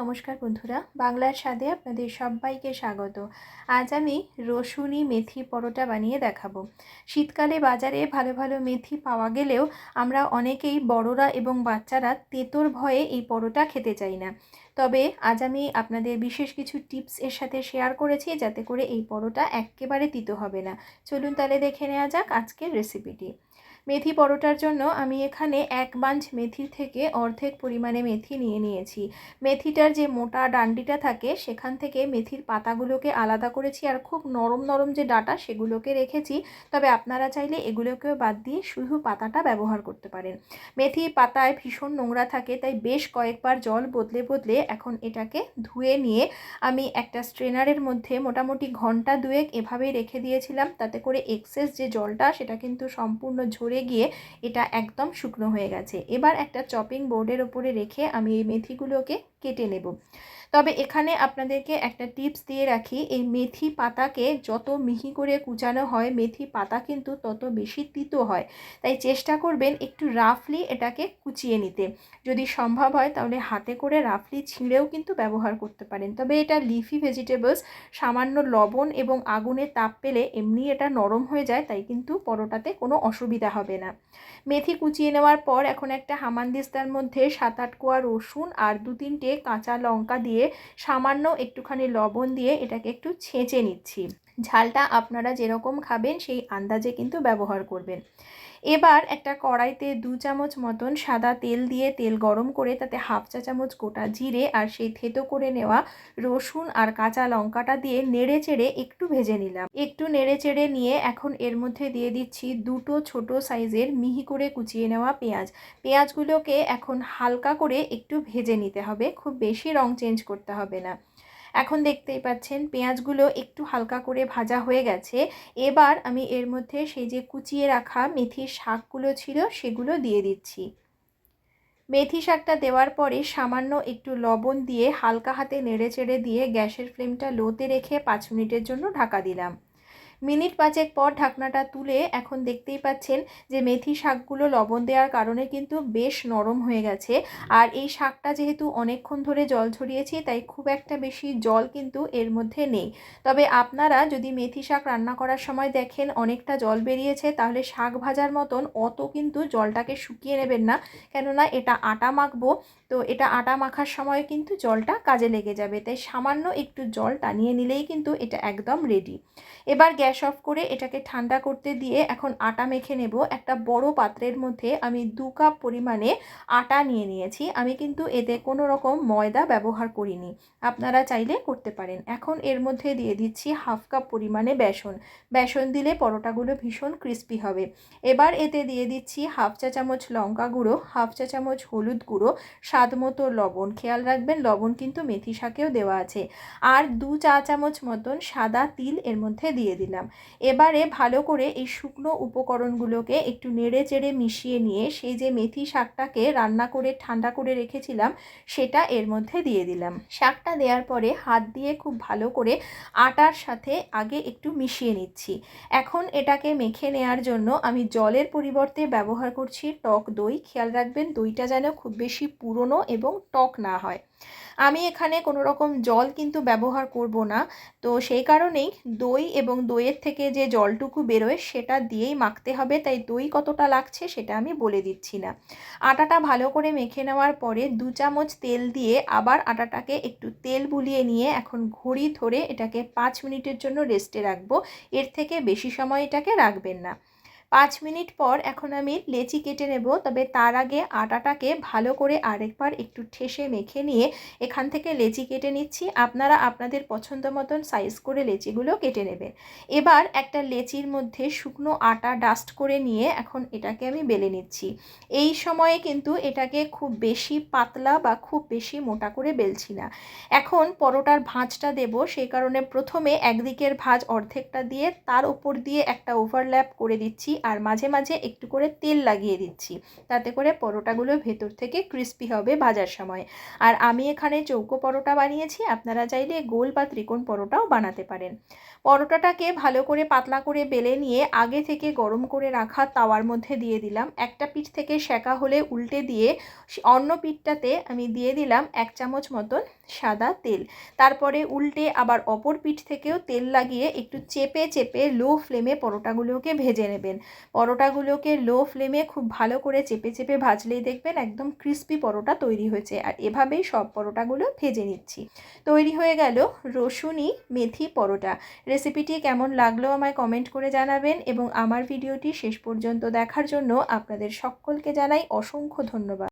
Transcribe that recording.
নমস্কার বন্ধুরা, বাংলার স্বাদে আপনাদের সবাইকে স্বাগত। আজ আমি রসুনি মেথি পরোটা বানিয়ে দেখাবো। শীতকালে বাজারে ভালো ভালো মেথি পাওয়া গেলেও আমরা অনেকেই বড়রা এবং বাচ্চারা তেতোর ভয়ে এই পরোটা খেতে চাই না। তবে আজ আমি আপনাদের বিশেষ কিছু টিপস এর সাথে শেয়ার করেছি যাতে করে এই পরোটা একেবারে তিতো হবে না। চলুন তাহলে দেখে নেওয়া যাক আজকের রেসিপিটি মেথি পরোটার জন্য আমি এখানে এক বাঞ্চ মেথির থেকে অর্ধেক পরিমাণে মেথি নিয়ে নিয়েছি। মেথিটার যে মোটা ডান্ডিটা থাকে, সেখান থেকে মেথির পাতাগুলোকে আলাদা করেছি আর খুব নরম নরম যে ডাটা, সেগুলোকে রেখেছি। তবে আপনারা চাইলে এগুলোকেও বাদ দিয়ে শুধু পাতাটা ব্যবহার করতে পারেন। মেথি পাতায় ভীষণ নোংরা থাকে, তাই বেশ কয়েকবার জল বদলে বদলে এখন এটাকে ধুয়ে নিয়ে আমি একটা স্ট্রেনারের মধ্যে মোটামুটি ঘণ্টা দুয়েক এভাবেই রেখে দিয়েছিলাম। তাতে করে এক্সেস যে জলটা, সেটা কিন্তু সম্পূর্ণ ঝরে গিয়ে এটা একদম শুকনো হয়ে গেছে। এবার একটা চপিং বোর্ডের ওপরে রেখে আমি এই মেথিগুলোকে কেটে নেব। তবে এখানে আপনাদেরকে একটা টিপস দিয়ে রাখি, এই মেথি পাতাকে যত মিহি করে কুচানো হয়, মেথি পাতা কিন্তু তত বেশি তিতো হয়। তাই চেষ্টা করবেন একটু রাফলি এটাকে কুচিয়ে নিতে। যদি সম্ভব হয় তাহলে হাতে করে রাফলি ছিঁড়েও কিন্তু ব্যবহার করতে পারেন। তবে এটা লিফি ভেজিটেবলস সামান্য লবণ এবং আগুনে তাপ পেলে এমনি এটা নরম হয়ে যায়, তাই কিন্তু পরোটাতে কোনো অসুবিধা হবে না। মেথি কুচিয়ে নেওয়ার পর এখন একটা হামানদিস্তার মধ্যে সাত আট কোয়া রসুন আর দু তিনটে কাঁচা লঙ্কা দিয়ে সামান্য একটুখানি লবণ দিয়ে এটাকে একটু ছেঁচে নিচ্ছি। ঝালটা আপনারা যেরকম খাবেন সেই আন্দাজে কিন্তু ব্যবহার করবেন। এবার একটা কড়াইতে দু চামচ মতন সাদা তেল দিয়ে তেল গরম করে তাতে হাফ চা চামচ গোটা জিরে আর সেই থেতো করে নেওয়া রসুন আর কাঁচা লঙ্কাটা দিয়ে নেড়ে চেড়ে একটু ভেজে নিলাম। একটু নেড়ে চেড়ে নিয়ে এখন এর মধ্যে দিয়ে দিচ্ছি দুটো ছোট সাইজের মিহি করে কুচিয়ে নেওয়া পেঁয়াজ। পেঁয়াজগুলোকে এখন হালকা করে একটু ভেজে নিতে হবে, খুব বেশি রং চেঞ্জ করতে হবে না। এখন দেখতেই পাচ্ছেন পেঁয়াজগুলো একটু হালকা করে ভাজা হয়ে গেছে। এবার আমি এর মধ্যে সেই যে কুচিয়ে রাখা মেথির শাকগুলো ছিল সেগুলো দিয়ে দিচ্ছি। মেথি শাকটা দেওয়ার পরে সামান্য একটু লবণ দিয়ে হালকা হাতে নেড়ে চেড়ে দিয়ে গ্যাসের ফ্লেমটা লোতে রেখে পাঁচ মিনিটের জন্য ঢাকা দিলাম। মিনিট পাঁচেক পর ঢাকনাটা তুলে এখন দেখতেই পাচ্ছেন যে মেথি শাকগুলো লবণ দেওয়ার কারণে কিন্তু বেশ নরম হয়ে গেছে। আর এই শাকটা যেহেতু অনেকক্ষণ ধরে জল ছড়িয়েছি তাই খুব একটা বেশি জল কিন্তু এর মধ্যে নেই। তবে আপনারা যদি মেথি শাক রান্না করার সময় দেখেন অনেকটা জল বেরিয়েছে, তাহলে শাক ভাজার মতন অত কিন্তু জলটাকে শুকিয়ে নেবেন না। কেননা এটা আটা মাখবো, তো এটা আটা মাখার সময় কিন্তু জলটা কাজে লেগে যাবে। তাই সামান্য একটু জল টানিয়ে নিলেই কিন্তু এটা একদম রেডি এবার গ্যাস অফ করে এটাকে ঠান্ডা করতে দিয়ে এখন আটা মেখে নেব। একটা বড় পাত্রের মধ্যে আমি দু কাপ পরিমাণে আটা নিয়ে নিয়েছি। আমি কিন্তু এতে কোনো রকম ময়দা ব্যবহার করিনি। আপনারা চাইলে করতে পারেন। এখন এর মধ্যে দিয়ে দিচ্ছি হাফ কাপ পরিমাণে বেসন। বেসন দিলে পরোটাগুলো ভীষণ ক্রিস্পি হবে। এবার এতে দিয়ে দিচ্ছি হাফ চা চামচ লঙ্কা গুঁড়ো, হাফ চা চামচ হলুদ গুঁড়ো, স্বাদ মতো লবণ। খেয়াল রাখবেন, লবণ কিন্তু মেথি শাকেও দেওয়া আছে। আর দু চা চামচ মতন সাদা তিল এর মধ্যে দিয়ে দিলাম। এবারে ভালো করে এই শুকনো উপকরণগুলোকে একটু নেড়ে চেড়ে মিশিয়ে নিয়ে সেই যে মেথি শাকটাকে রান্না করে, ঠান্ডা করে রেখেছিলাম, সেটা এর মধ্যে দিয়ে দিলাম। শাকটা দেওয়ার পরে হাত দিয়ে খুব ভালো করে আটার সাথে আগে একটু মিশিয়ে নিচ্ছি। এখন এটাকে মেখে নেওয়ার জন্য আমি জলের পরিবর্তে ব্যবহার করছি টক দই। খেয়াল রাখবেন দইটা যেন খুব বেশি পুরনো এবং টক না হয়। আমি এখানে কোনো রকম জল কিন্তু ব্যবহার করব না। তো সেই কারণেই দই এবং দইয়ের থেকে যে জলটুকু বেরোয় সেটা দিয়েই মাখতে হবে। তাই দই কতটা লাগছে সেটা আমি বলে দিচ্ছি না। আটাটা ভালো করে মেখে নেওয়ার পরে দু চামচ তেল দিয়ে আবার আটাটাকে একটু তেল বুলিয়ে নিয়ে এখন ঘড়ি ধরে এটাকে পাঁচ মিনিটের জন্য রেস্টে রাখব। এর থেকে বেশি সময় এটাকে রাখবেন না। পাঁচ মিনিট পর এখন আমি লেচি কেটে নেব, তবে তার আগে আটাটাকে ভালো করে আরেকবার একটু ঠেসে মেখে নিয়ে এখান থেকে লেচি কেটে নিচ্ছি। আপনারা আপনাদের পছন্দ মতন সাইজ করে লেচিগুলো কেটে নেবেন। এবার একটা লেচির মধ্যে শুকনো আটা ডাস্ট করে নিয়ে এখন এটাকে আমি বেলে নিচ্ছি। এই সময়ে কিন্তু এটাকে খুব বেশি পাতলা বা খুব বেশি মোটা করে বেলছি না। এখন পরোটার ভাঁজটা দেব, সেই কারণে প্রথমে একদিকের ভাঁজ অর্ধেকটা দিয়ে তার উপর দিয়ে একটা ওভারল্যাপ করে দিচ্ছি। আর মাঝে মাঝে একটু করে তেল লাগিয়ে দিচ্ছি। তাতে করে পরোটাগুলো ভেতর থেকে ক্রিস্পি হবে ভাজার সময়। আর আমি এখানে চৌকো পরোটা বানিয়েছি, আপনারা চাইলে গোল বা ত্রিকোণ পরোটাও বানাতে পারেন। পরোটাটাকে ভালো করে পাতলা করে বেলে নিয়ে আগে থেকে গরম করে রাখা তাওয়ার মধ্যে দিয়ে দিলাম। একটা পিঠ থেকে সেকা হলে উল্টে দিয়ে অন্য পিঠটাতে আমি দিয়ে দিলাম এক চামচ মতন সাদা তেল। তারপরে উল্টে আবার অপর পিঠ থেকেও তেল লাগিয়ে একটু চেপে চেপে লো ফ্লেমে পরোটাগুলোকে ভেজে নেবেন। পরোটাগুলোকে লো ফ্লেমে খুব ভালো করে চেপে চেপে ভাজলেই দেখবেন একদম ক্রিস্পি পরোটা তৈরি হয়েছে। আর এভাবেই সব পরোটাগুলো ভেজে নিচ্ছি। তৈরি হয়ে গেল রসুনি মেথি পরোটা। রেসিপিটি কেমন লাগল আমায় কমেন্ট করে জানাবেন এবং আমার ভিডিওটি শেষ পর্যন্ত দেখার জন্য আপনাদের সকলকে জানাই অসংখ্য ধন্যবাদ।